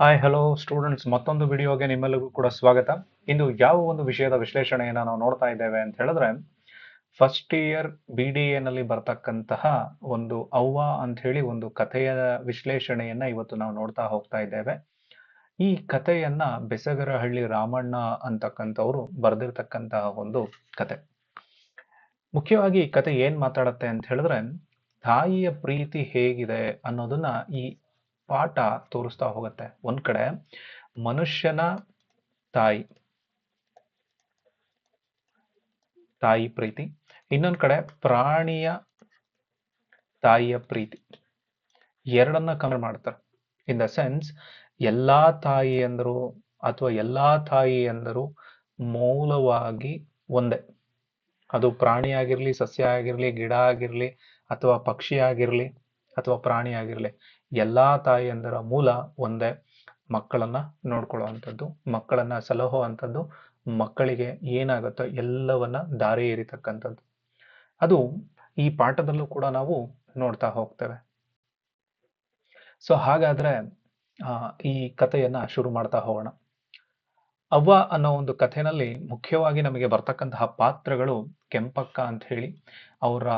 Hi hello students ಮತ್ತೊಂದು ವಿಡಿಯೋಗೆ ನಿಮ್ಮೆಲ್ಲರಿಗೂ ಕೂಡ ಸ್ವಾಗತ. ಇಂದು ಯಾವ ಒಂದು ವಿಷಯದ ವಿಶ್ಲೇಷಣೆಯನ್ನು ನಾವು ನೋಡ್ತಾ ಇದ್ದೇವೆ ಅಂತ ಹೇಳಿದ್ರೆ ಫಸ್ಟ್ ಇಯರ್ ಬಿ ಡಿ ಎನಲ್ಲಿ ಬರ್ತಕ್ಕಂತಹ ಒಂದು ಅವ್ವ ಅಂತ ಹೇಳಿ ಒಂದು ಕಥೆಯ ವಿಶ್ಲೇಷಣೆಯನ್ನ ಇವತ್ತು ನಾವು ನೋಡ್ತಾ ಹೋಗ್ತಾ ಇದ್ದೇವೆ. ಈ ಕಥೆಯನ್ನ ಬೆಸಗರಹಳ್ಳಿ ರಾಮಣ್ಣ ಅಂತಕ್ಕಂಥವ್ರು ಬರೆದಿರ್ತಕ್ಕಂತಹ ಒಂದು ಕತೆ ಮುಖ್ಯವಾಗಿ ಈ ಕತೆ ಏನ್ ಮಾತಾಡತ್ತೆ ಅಂತ ಹೇಳಿದ್ರೆ, ತಾಯಿಯ ಪ್ರೀತಿ ಹೇಗಿದೆ ಅನ್ನೋದನ್ನ ಈ ಪಾಠ ತೋರಿಸ್ತಾ ಹೋಗುತ್ತೆ. ಒಂದ್ ಕಡೆ, ಮನುಷ್ಯನ ತಾಯಿ ತಾಯಿ ಪ್ರೀತಿ. ಇನ್ನೊಂದ್ ಕಡೆ, ಪ್ರಾಣಿಯ ತಾಯಿಯ ಪ್ರೀತಿ. ಎರಡನ್ನ ಕಮೆಂಟ್ ಮಾಡ್ತಾರೆ. ಇನ್ ದ ಸೆನ್ಸ್ ಎಲ್ಲಾ ತಾಯಿ ಅಂದರು ಅಥವಾ ಎಲ್ಲಾ ತಾಯಿ ಅಂದರು ಮೌಲವಾಗಿ ಒಂದೇ. ಅದು ಪ್ರಾಣಿ ಆಗಿರ್ಲಿ, ಸಸ್ಯ ಆಗಿರ್ಲಿ, ಗಿಡ ಆಗಿರ್ಲಿ ಅಥವಾ ಪಕ್ಷಿ ಆಗಿರ್ಲಿ. ಅಥವಾ ಪ್ರಾಣಿ ಆಗಿರಲಿ, ಎಲ್ಲಾ ತಾಯಿಯಂದರ ಮೂಲ ಒಂದೇ ಮಕ್ಕಳನ್ನ ನೋಡ್ಕೊಳ್ಳುವಂಥದ್ದು, ಮಕ್ಕಳನ್ನ ಸಲಹೋ ಅಂಥದ್ದು ಮಕ್ಕಳಿಗೆ ಏನಾಗುತ್ತೋ ಎಲ್ಲವನ್ನ ದಾರಿ ಏರಿತಕ್ಕಂಥದ್ದು. ಅದು ಈ ಪಾಠದಲ್ಲೂ ಕೂಡ ನಾವು ನೋಡ್ತಾ ಹೋಗ್ತೇವೆ. ಸೊ ಹಾಗಾದ್ರೆ ಈ ಕಥೆಯನ್ನ ಶುರು ಮಾಡ್ತಾ ಹೋಗೋಣ. ಅವ್ವ ಅನ್ನೋ ಒಂದು ಕಥೆನಲ್ಲಿ ಮುಖ್ಯವಾಗಿ ನಮಗೆ ಬರ್ತಕ್ಕಂತಹ ಪಾತ್ರಗಳು ಕೆಂಪಕ್ಕ ಅಂತ ಹೇಳಿ, ಅವರ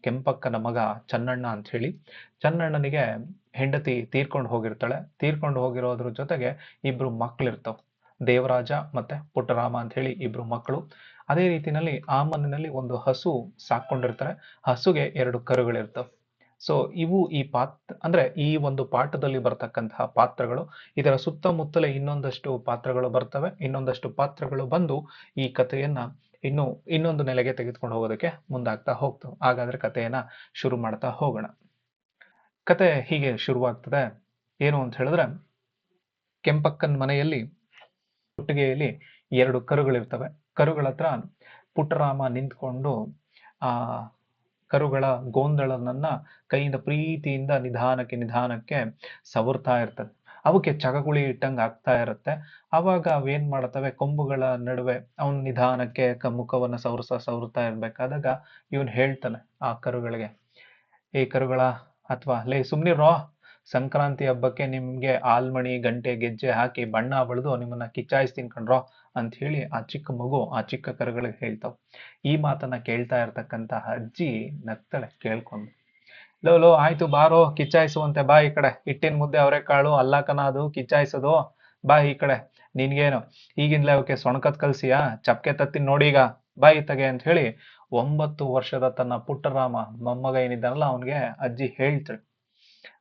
ಕೆಂಪಕ್ಕನ ಮಗ ಚನ್ನಣ್ಣ ಅಂತ ಹೇಳಿ. ಚನ್ನಣ್ಣನಿಗೆ ಹೆಂಡತಿ ತೀರ್ಕೊಂಡು ಹೋಗಿರ್ತಾಳೆ. ತೀರ್ಕೊಂಡು ಹೋಗಿರೋದ್ರ ಜೊತೆಗೆ ಇಬ್ರು ಮಕ್ಳಿರ್ತಾವ್. ದೇವರಾಜ ಮತ್ತೆ ಪುಟ್ಟರಾಮ ಅಂತ ಹೇಳಿ ಇಬ್ರು ಮಕ್ಕಳು. ಅದೇ ರೀತಿನಲ್ಲಿ ಆ ಮನೆಯಲ್ಲಿ ಒಂದು ಹಸು ಸಾಕೊಂಡಿರ್ತಾರೆ ಹಸುಗೆ ಎರಡು ಕರುಗಳಿರ್ತವೆ. ಸೊ ಇವು ಈ ಪಾತ್ರ ಅಂದ್ರೆ ಈ ಒಂದು ಪಾಠದಲ್ಲಿ ಬರ್ತಕ್ಕಂತಹ ಪಾತ್ರಗಳು. ಇದರ ಸುತ್ತಮುತ್ತಲೇ ಇನ್ನೊಂದಷ್ಟು ಪಾತ್ರಗಳು ಬರ್ತವೆ. ಇನ್ನೊಂದಷ್ಟು ಪಾತ್ರಗಳು ಬಂದು ಈ ಕಥೆಯನ್ನ ಇನ್ನು, ಇನ್ನೊಂದು ನೆಲೆಗೆ ತೆಗೆದುಕೊಂಡು ಹೋಗೋದಕ್ಕೆ ಮುಂದಾಗ್ತಾ ಹೋಗ್ತವೆ ಹಾಗಾದ್ರೆ ಕಥೆಯನ್ನ ಶುರು ಮಾಡ್ತಾ ಹೋಗೋಣ. ಕತೆ ಹೀಗೆ ಶುರುವಾಗ್ತದೆ. ಏನು ಅಂತ ಹೇಳಿದ್ರೆ, ಕೆಂಪಕ್ಕನ ಮನೆಯಲ್ಲಿ ಕೊಟ್ಟಿಗೆಯಲ್ಲಿ ಎರಡು ಕರುಗಳಿರ್ತವೆ. ಕರುಗಳ ಹತ್ರ ಪುಟ್ಟರಾಮ ನಿಂತ್ಕೊಂಡು ಆ ಕರುಗಳ ಗೋಂದಳನನ್ನ ಕೈಯಿಂದ ಪ್ರೀತಿಯಿಂದ ನಿಧಾನಕ್ಕೆ ನಿಧಾನಕ್ಕೆ ಸವರ್ತಾ ಇರ್ತದೆ. ಅವಕ್ಕೆ ಚಗಗುಳಿ ಇಟ್ಟಂಗೆ ಆಗ್ತಾ ಇರುತ್ತೆ. ಅವಾಗ ಅವೇನ್ ಮಾಡ್ತವೆ? ಕೊಂಬುಗಳ ನಡುವೆ ಅವನ್ ನಿಧಾನಕ್ಕೆ ಮುಖವನ್ನು ಸವರ್ಸ ಸವರ್ತಾ ಇರ್ಬೇಕಾದಾಗ ಇವನ್ ಹೇಳ್ತಾನೆ ಆ ಕರುಗಳಿಗೆ ಈ ಕರುಗಳ, ಅಥವಾ, ಲೇ ಸುಮ್ನಿರೋ ಸಂಕ್ರಾಂತಿ ಹಬ್ಬಕ್ಕೆ ನಿಮ್ಗೆ ಆಲ್ಮಣಿ, ಗಂಟೆ, ಗೆಜ್ಜೆ ಹಾಕಿ ಬಣ್ಣ ಬಳಿದು ನಿಮ್ಮನ್ನ ಕಿಚ್ಚಾಯಿಸ್ತೀನಿ ಕಣ್ರೋ ಅಂತ ಹೇಳಿ ಆ ಚಿಕ್ಕ ಮಗು ಆ ಚಿಕ್ಕ ಕರುಗಳಿಗೆ ಹೇಳ್ತಾವ್. ಈ ಮಾತನ್ನ ಕೇಳ್ತಾ ಇರತಕ್ಕಂತ ಅಜ್ಜಿ ನಗ್ತಾಳೆ ಕೇಳ್ಕೊಂಡು. ಲೋ ಲೋ, ಆಯ್ತು ಬಾರೋ, ಕಿಚ್ಚಾಯಿಸುವಂತೆ ಬಾ ಈ ಕಡೆ. ಹಿಟ್ಟಿನ ಮುದ್ದೆ ಅವರೆಕಾಳು ಅಲ್ಲಾಕನ ಅದು, ಕಿಚ್ಚಾಯಿಸೋದು. ಬಾ ಈ ಕಡೆ. ನಿನ್ಗೇನು? ಈಗಿಂದಲೇ ಅವಕ್ಕೆ ಸೊಣಕತ್ ಕಲ್ಸಿಯಾ? ಚಪ್ಕೆ ತತ್ತಿ ನೋಡೀಗ ಬಾ ಇತ್ತಗೆ ಅಂತ ಹೇಳಿ ಒಂಬತ್ತು ವರ್ಷದ ತನ್ನ ಪುಟ್ಟರಾಮ ಮೊಮ್ಮಗ ಏನಿದ್ದಾನಲ್ಲ ಅವನಿಗೆ ಅಜ್ಜಿ ಹೇಳ್ತಾಳೆ.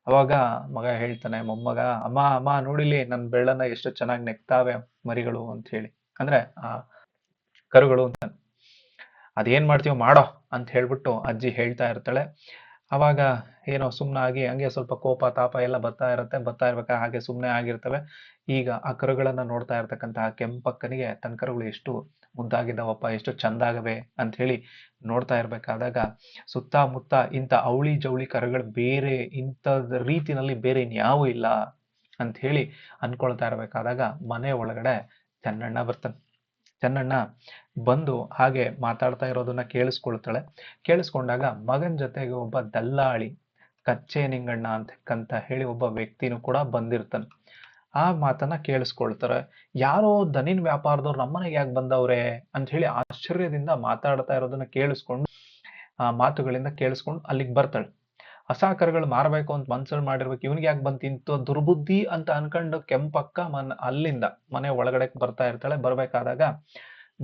ಅವಾಗ ಮಗ ಹೇಳ್ತಾನೆ, ಮೊಮ್ಮಗ, ಅಮ್ಮ ಅಮ್ಮ ನೋಡಿಲಿ ನನ್ ಬೆಳ್ಳನ್ನ ಎಷ್ಟು ಚೆನ್ನಾಗಿ ನೆಕ್ತಾವೆ ಮರಿಗಳು ಅಂತ ಹೇಳಿ. ಅಂದ್ರೆ ಆ ಕರುಗಳು ಅಂತ ಅದೇನ್ ಮಾಡ್ತೀವೋ ಮಾಡೋ ಅಂತ ಹೇಳ್ಬಿಟ್ಟು ಅಜ್ಜಿ ಹೇಳ್ತಾ ಇರ್ತಾಳೆ. ಅವಾಗ ಏನೋ ಸುಮ್ಮನಾಗಿ ಹಂಗೆ ಸ್ವಲ್ಪ ಕೋಪ, ತಾಪ ಎಲ್ಲ ಬರ್ತಾ ಇರುತ್ತೆ, ಬರ್ತಾ ಇರ್ಬೇಕಾ? ಹಾಗೆ ಸುಮ್ಮನೆ ಆಗಿರ್ತವೆ. ಈಗ ಆ ಕರುಗಳನ್ನು ನೋಡ್ತಾ ಇರ್ತಕ್ಕಂತಹ ಕೆಂಪಕ್ಕನಿಗೆ ತನ್ನ ಕರುಗಳು ಎಷ್ಟು ಮುದ್ದಾಗಿದ್ದಾವಪ್ಪ, ಎಷ್ಟು ಚಂದಾಗವೆ ಅಂತ ಹೇಳಿ ನೋಡ್ತಾ ಇರ್ಬೇಕಾದಾಗ ಸುತ್ತಮುತ್ತ ಇಂಥ ಅವಳಿ ಜವಳಿ ಕರುಗಳು ಬೇರೆ ಇಂಥ ರೀತಿನಲ್ಲಿ ಬೇರೆ ಇನ್ಯಾವೂ ಇಲ್ಲ ಅಂತ ಹೇಳಿ ಅನ್ಕೊಳ್ತಾ ಇರ್ಬೇಕಾದಾಗ ಮನೆ ಒಳಗಡೆ ಚೆನ್ನಣ್ಣ ಬರ್ತಾನೆ. ಚೆನ್ನಣ್ಣ ಬಂದು ಹಾಗೆ ಮಾತಾಡ್ತಾ ಇರೋದನ್ನ ಕೇಳಿಸ್ಕೊಳ್ತಾಳೆ. ಕೇಳಿಸ್ಕೊಂಡಾಗ ಮಗನ್ ಜೊತೆಗೆ ಒಬ್ಬ ದಲ್ಲಾಳಿ, ಕಚ್ಚೆ ನಿಂಗಣ್ಣ ಅಂತಕ್ಕಂತ ಹೇಳಿ ಒಬ್ಬ ವ್ಯಕ್ತಿನೂ ಕೂಡ ಬಂದಿರ್ತಾನೆ. ಆ ಮಾತನ್ನ ಕೇಳಿಸ್ಕೊಳ್ತಾರೆ. ಯಾರೋ ದನಿನ್ ವ್ಯಾಪಾರದವ್ರು ನಮ್ಮನೆಗೆ ಯಾಕೆ ಬಂದವ್ರೆ ಅಂತ ಹೇಳಿ ಆಶ್ಚರ್ಯದಿಂದ ಮಾತಾಡ್ತಾ ಇರೋದನ್ನ ಕೇಳಿಸ್ಕೊಂಡು, ಆ ಮಾತುಗಳಿಂದ ಕೇಳಿಸ್ಕೊಂಡು ಅಲ್ಲಿಗೆ ಬರ್ತಾಳೆ. ಹೊಸ ಕರುಗಳು ಮಾರಬೇಕು ಅಂತ ಮನ್ಸಲ್ಲಿ ಮಾಡಿರ್ಬೇಕು, ಇವನಿಗೆ ಯಾಕೆ ಬಂತು ಇಂಥ ದುರ್ಬುದ್ಧಿ ಅಂತ ಅನ್ಕೊಂಡು ಕೆಂಪಕ್ಕ ಮನ್, ಅಲ್ಲಿಂದ ಮನೆ ಒಳಗಡೆ ಬರ್ತಾ ಇರ್ತಾಳೆ, ಬರ್ಬೇಕಾದಾಗ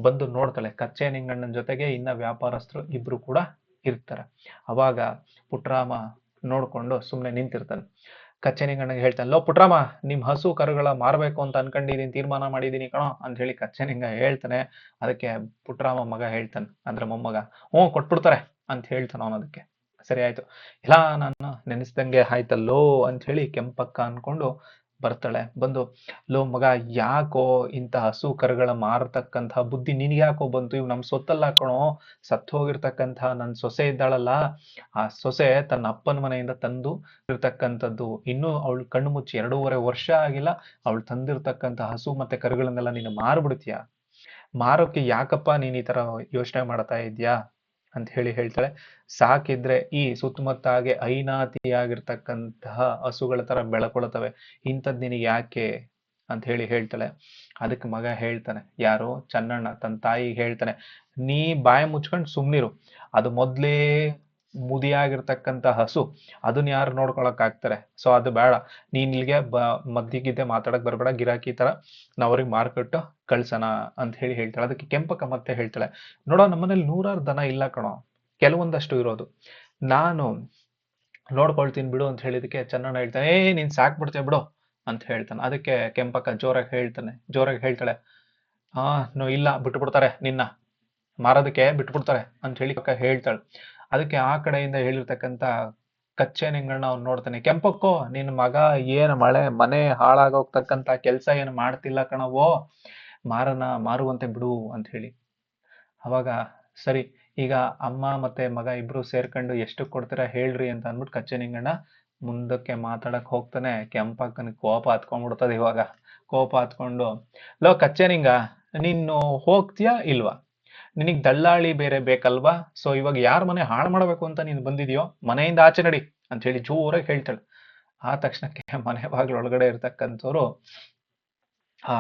ಬಂದು ನೋಡ್ತಾಳೆ, ಕಚ್ಚೆ ನಿಂಗಣ್ಣನ ಜೊತೆಗೆ ಇನ್ನ ವ್ಯಾಪಾರಸ್ಥರು ಇಬ್ರು ಕೂಡ ಇರ್ತಾರೆ. ಅವಾಗ ಪುಟ್ರಾಮ ನೋಡ್ಕೊಂಡು ಸುಮ್ಮನೆ ನಿಂತಿರ್ತಾನೆ. ಕಚ್ಚೆ ನಿಂಗಣ್ಣಗೆ ಹೇಳ್ತಾನೆ, ಲೋ ಪುಟ್ರಾಮ, ನಿಮ್ ಹಸು ಕರುಗಳ ಮಾರಬೇಕು ಅಂತ ಅನ್ಕೊಂಡಿದೀನಿ, ತೀರ್ಮಾನ ಮಾಡಿದೀನಿ ಕಣೋ ಅಂತ ಹೇಳಿ ಕಚ್ಚೆ ನಿಂಗ ಹೇಳ್ತಾನೆ. ಅದಕ್ಕೆ ಪುಟ್ರಾಮ ಮಗ ಹೇಳ್ತಾನೆ, ಅಂದ್ರೆ ಮೊಮ್ಮಗ, ಹ್ಞೂ ಕೊಟ್ಬಿಡ್ತಾರೆ ಅಂತ ಹೇಳ್ತಾನೆ ಅವನದಕ್ಕೆ. ಸರಿ ಆಯ್ತು ಇಲ್ಲ, ನಾನು ನೆನೆಸ್ದಂಗೆ ಆಯ್ತಲ್ಲೋ ಅಂತ ಹೇಳಿ ಕೆಂಪಕ್ಕ ಅನ್ಕೊಂಡು ಬರ್ತಾಳೆ. ಬಂದು, ಲೋ ಮಗ, ಯಾಕೋ ಇಂತ ಹಸು ಕರುಗಳ ಮಾರತಕ್ಕಂತಹ ಬುದ್ಧಿ ನಿನ್ಗೆ ಯಾಕೋ ಬಂತು? ಇವ್ ನಮ್ ಸೊತ್ತಲ್ಲ ಕಣೋ. ಸತ್ತು ಹೋಗಿರ್ತಕ್ಕಂತಹ ನನ್ ಸೊಸೆ ಇದ್ದಾಳಲ್ಲ. ಆ ಸೊಸೆ ತನ್ನ ಅಪ್ಪನ ಮನೆಯಿಂದ ತಂದು ಇರ್ತಕ್ಕಂಥದ್ದು. ಇನ್ನೂ ಅವಳು ಕಣ್ಣು ಮುಚ್ಚಿ ಎರಡೂವರೆ ವರ್ಷ ಆಗಿಲ್ಲ. ಅವಳು ತಂದಿರ್ತಕ್ಕಂಥ ಹಸು ಮತ್ತೆ ಕರುಗಳನ್ನೆಲ್ಲ ನೀನು ಮಾರ್ಬಿಡ್ತೀಯ? ಮಾರೋಕೆ ಯಾಕಪ್ಪ ನೀನ್ ಈ ತರ ಯೋಚನೆ ಮಾಡ್ತಾ ಇದ್ಯಾ ಅಂತ ಹೇಳಿ ಹೇಳ್ತಾಳೆ. ಸಾಕಿದ್ರೆ ಈ ಸುತ್ತಮುತ್ತಾಗೆ ಐನಾತಿಯಾಗಿರ್ತಕ್ಕಂತಹ ಹಸುಗಳ ತರ ಬೆಳಕೊಳ್ತವೆ. ಇಂಥದ್ ನಿನಗೆ ಯಾಕೆ ಅಂತ ಹೇಳಿ ಹೇಳ್ತಾಳೆ. ಅದಕ್ಕೆ ಮಗ ಹೇಳ್ತಾನೆ, ಯಾರು ಚನ್ನಣ್ಣ ತನ್ನ ತಾಯಿಗೆ ಹೇಳ್ತಾನೆ, ನೀ ಬಾಯಿ ಮುಚ್ಕೊಂಡು ಸುಮ್ನಿರು. ಅದು ಮೊದ್ಲೇ ಮುದಿಯಾಗಿರ್ತಕ್ಕಂಥ ಹಸು, ಅದನ್ನ ಯಾರು ನೋಡ್ಕೊಳಕ್ ಆಗ್ತಾರೆ? ಸೊ ಅದು ಬೇಡ. ನೀನ್ ಇಲ್ಲಿಗೆ ಬ ಮದ್ದಿಗಿದ್ದೆ ಮಾತಾಡಕ್ ಬರ್ಬೇಡ. ಗಿರಾಕಿ ತರ ನಾವ್ ಅವ್ರಿಗೆ ಮಾರ್ಕೆಟ್ ಕಳ್ಸೋಣ ಅಂತ ಹೇಳಿ ಹೇಳ್ತಾಳೆ. ಅದಕ್ಕೆ ಕೆಂಪಕ್ಕ ಮತ್ತೆ ಹೇಳ್ತಾಳೆ. ನೋಡೋ ನಮ್ಮನೇಲಿ ನೂರಾರು ದನ ಇಲ್ಲ ಕಣೋ. ಕೆಲವೊಂದಷ್ಟು ಇರೋದು. ನಾನು ನೋಡ್ಕೊಳ್ತೀನಿ ಬಿಡು ಅಂತ ಹೇಳಿದಕ್ಕೆ ಚನ್ನಣ್ಣ ಹೇಳ್ತಾನೆ, ಏ, ನೀನ್ ಸಾಕ್ಬಿಡ್ತೇವೆ ಬಿಡು ಅಂತ ಹೇಳ್ತಾನೆ. ಅದಕ್ಕೆ ಕೆಂಪಕ್ಕ ಜೋರಾಗಿ ಹೇಳ್ತಾನೆ, ಜೋರಾಗಿ ಹೇಳ್ತಾಳೆ, ಆ, ನೋ, ಇಲ್ಲ, ಬಿಟ್ಬಿಡ್ತಾರೆ ನಿನ್ನ. ಮಾರೋದಕ್ಕೆ ಬಿಟ್ಬಿಡ್ತಾರೆ ಅಂತ ಹೇಳಿ ಪಕ್ಕ ಹೇಳ್ತಾಳೆ. ಅದಕ್ಕೆ ಆ ಕಡೆಯಿಂದ ಹೇಳಿರ್ತಕ್ಕಂಥ ಕಚ್ಚೆ ನಿಂಗಳನ್ನ ಅವ್ನು ನೋಡ್ತಾನೆ, ಕೆಂಪಕ್ಕೋ ನಿನ್ನ ಮಗ ಏನು ಮಳೆ, ಮನೆ ಹಾಳಾಗೋಗ್ತಕ್ಕಂಥ ಕೆಲಸ ಏನು ಮಾಡ್ತಿಲ್ಲ ಕಣವೋ ಮಾರನ ಮಾರುವಂತೆ ಬಿಡು ಅಂತ ಹೇಳಿ. ಅವಾಗ ಸರಿ, ಈಗ ಅಮ್ಮ ಮತ್ತೆ ಮಗ ಇಬ್ರು ಸೇರ್ಕೊಂಡು ಎಷ್ಟು ಕೊಡ್ತೀರಾ ಹೇಳ್ರಿ ಅಂತ ಅಂದ್ಬಿಟ್ಟು ಕಚ್ಚೆ ನಿಂಗಣ್ಣ ಮುಂದಕ್ಕೆ ಮಾತಾಡಕ್ ಹೋಗ್ತಾನೆ. ಕೆಂಪಕ್ಕನ ಕೋಪ ಹತ್ಕೊಂಡ್ಬಿಡ್ತದೆ ಇವಾಗ. ಕೋಪ ಹತ್ಕೊಂಡು, ಲೋ ಕಚ್ಚೆ ನಿಂಗ ನೀನು ಹೋಗ್ತೀಯಾ ಇಲ್ವಾ? ನಿನಗ್ ದಳ್ಳಾಳಿ ಬೇರೆ ಬೇಕಲ್ವಾ? ಸೊ ಇವಾಗ ಯಾರ ಮನೆ ಹಾಳು ಮಾಡಬೇಕು ಅಂತ ನೀನು ಬಂದಿದೆಯೋ, ಮನೆಯಿಂದ ಆಚೆ ನಡಿ ಅಂತ ಹೇಳಿ ಜೋರಾಗಿ ಹೇಳ್ತಾಳೆ. ಆ ತಕ್ಷಣಕ್ಕೆ ಮನೆ ಬಾಗಿಲೊಳಗಡೆ ಇರ್ತಕ್ಕಂಥವ್ರು, ಆ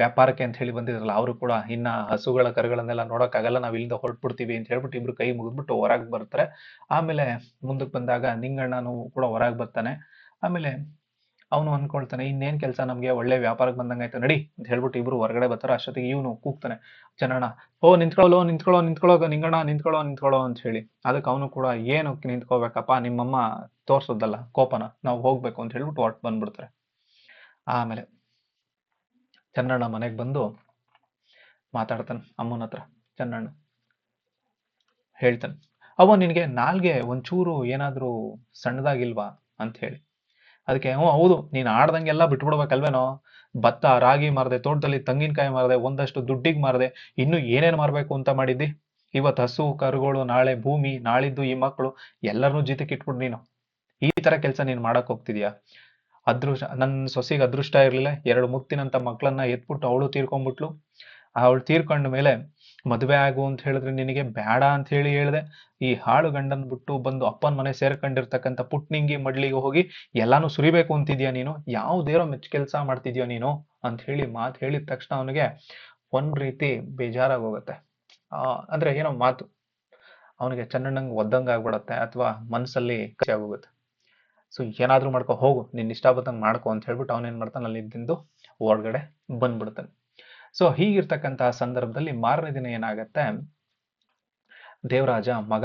ವ್ಯಾಪಾರಕ್ಕೆ ಅಂತ ಹೇಳಿ ಬಂದಿದ್ರಲ್ಲ, ಅವರು ಕೂಡ ಇನ್ನ ಹಸುಗಳ ಕರುಗಳನ್ನೆಲ್ಲ ನೋಡೋಕ್ಕಾಗಲ್ಲ, ನಾವು ಇಲ್ಲಿಂದ ಹೊರಟ್ಬಿಡ್ತೀವಿ ಅಂತ ಹೇಳ್ಬಿಟ್ಟು ಇಬ್ರು ಕೈ ಮುಗಿದ್ಬಿಟ್ಟು ಹೊರಗೆ ಬರ್ತಾರೆ. ಆಮೇಲೆ ಮುಂದಕ್ಕೆ ಬಂದಾಗ ನಿಂಗಣ್ಣನೂ ಕೂಡ ಹೊರಗೆ ಬರ್ತಾನೆ. ಆಮೇಲೆ ಅವನು ಅನ್ಕೊಳ್ತಾನೆ ಇನ್ನೇನ್ ಕೆಲಸ? ನಮ್ಗೆ ಒಳ್ಳೆ ವ್ಯಾಪಾರಕ್ಕೆ ಬಂದಂಗಾಯ್ತು ನಡಿ. ಅಂತ ಹೇಳ್ಬಿಟ್ಟು ಇಬ್ರು ಹೊರಗಡೆ ಬರ್ತಾರೆ. ಅಷ್ಟೊತ್ತಿಗೆ ಇವನು ಕೂಗ್ತಾನೆ ಚನ್ನಣ್ಣ ಓ, ನಿಂತ್ಕೊಳ್ಳೋ ನಿಂತ್ಕೊಳ್ಳೋ ನಿಂತ್ಕೊಳ್ಳೋ, ನಿಂಗಣ್ಣ, ನಿಂತ್ಕೊಳ್ಳೋ ನಿಂತ್ಕೊಳ್ಳೋ ಅಂತ ಹೇಳಿ. ಅದಕ್ಕೆ ಅವನು ಕೂಡ, ಏನು ನಿಂತ್ಕೋಬೇಕಪ್ಪ, ನಿಮ್ಮಮ್ಮ ತೋರ್ಸೋದಲ್ಲ ಕೋಪನ, ನಾವು ಹೋಗ್ಬೇಕು ಅಂತ ಹೇಳ್ಬಿಟ್ಟು ಹೊರಟು ಬಂದ್ಬಿಡ್ತಾರೆ. ಆಮೇಲೆ ಚನ್ನಣ್ಣ ಮನೆಗೆ ಬಂದು ಮಾತಾಡ್ತಾನೆ, ಅಮ್ಮನ ಹತ್ರ ಚನ್ನಣ್ಣ ಹೇಳ್ತಾನೆ ಅವ ನಿನಗೆ ನಾಲ್ಗೆ ಒಂಚೂರು ಏನಾದ್ರೂ ಸಣ್ಣದಾಗಿಲ್ವಾ? ಅಂತ ಹೇಳಿ. ಅದಕ್ಕೆ, ಹ್ಞೂ, ಹೌದು, ನೀನು ಆಡ್ದಂಗೆಲ್ಲ ಬಿಟ್ಬಿಡ್ಬೇಕಲ್ವೇನೋ? ಭತ್ತ ರಾಗಿ ಮಾರದೆ, ತೋಟದಲ್ಲಿ ತೆಂಗಿನಕಾಯಿ ಮಾರದೆ, ಒಂದಷ್ಟು ದುಡ್ಡಿಗೆ ಮಾರದೆ, ಇನ್ನು ಏನೇನು ಮಾರಬೇಕು ಅಂತ ಮಾಡಿದ್ದಿ? ಇವತ್ತು ಹಸು, ಕರುಗಳು, ನಾಳೆ ಭೂಮಿ, ನಾಳಿದ್ದು ಈ ಮಕ್ಕಳು ಎಲ್ಲರನ್ನೂ ಜೀತಕ್ಕೆ ಇಟ್ಬಿಡು ನೀನು. ಈ ತರ ಕೆಲಸ ನೀನು ಮಾಡಕ್ ಹೋಗ್ತಿದ್ಯಾ? ಅದೃಷ್ಟ ನನ್ನ ಸೊಸಿಗೆ ಅದೃಷ್ಟ ಇರಲಿಲ್ಲ, ಎರಡು ಮುತ್ತಿನಂತ ಮಕ್ಕಳನ್ನ ಎತ್ಬಿಟ್ಟು ಅವಳು ತೀರ್ಕೊಂಡ್ಬಿಟ್ಲು ಅವಳು ತೀರ್ಕೊಂಡ ಮೇಲೆ ಮದುವೆ ಆಗು ಅಂತ ಹೇಳಿದ್ರೆ ನಿನಗೆ ಬೇಡ ಅಂತ ಹೇಳಿ ಹೇಳ್ದೆ. ಈ ಹಾಳು ಗಂಡನ್ ಬಿಟ್ಟು ಬಂದು ಅಪ್ಪನ ಮನೆ ಸೇರ್ಕೊಂಡಿರ್ತಕ್ಕಂಥ ಪುಟ್ನಿಂಗಿ ಮಡ್ಲಿಗೆ ಹೋಗಿ ಎಲ್ಲಾನು ಸುರಿಬೇಕು ಅಂತಿದ್ಯಾ ನೀನು? ಯಾವ್ದೇರೋ ಮೆಚ್ಚು ಕೆಲಸ ಮಾಡ್ತಿದ್ಯೋ ನೀನು? ಅಂತ ಹೇಳಿ ಮಾತು ಹೇಳಿದ ತಕ್ಷಣ ಅವನಿಗೆ ಒಂದ್ ರೀತಿ ಬೇಜಾರಾಗೋಗುತ್ತೆ ಆ, ಅಂದ್ರೆ ಏನೋ ಮಾತು. ಅವನಿಗೆ ಚನ್ನಣ್ಣಂಗ್ ಒದ್ದಂಗ ಆಗ್ಬಿಡತ್ತೆ ಅಥವಾ ಮನ್ಸಲ್ಲಿ ಕಸಿ ಆಗೋಗುತ್ತೆ. ಸೊ ಏನಾದರೂ ಮಾಡ್ಕೊ ಹೋಗು. ನಿನ್ ಇಷ್ಟ ಬಂದಂಗ್ ಮಾಡ್ಕೊ ಅಂತ ಹೇಳ್ಬಿಟ್ಟು ಅವನೇನ್ ಮಾಡ್ತಾನೆ? ಅಲ್ಲಿ ಇದ್ದಿಂದು ಹೊರಗಡೆ ಬಂದ್ಬಿಡ್ತಾನೆ. ಸೊ ಹೀಗಿರ್ತಕ್ಕಂತಹ ಸಂದರ್ಭದಲ್ಲಿ ಮಾರನೇ ದಿನ ಏನಾಗತ್ತೆ? ದೇವರಾಜ ಮಗ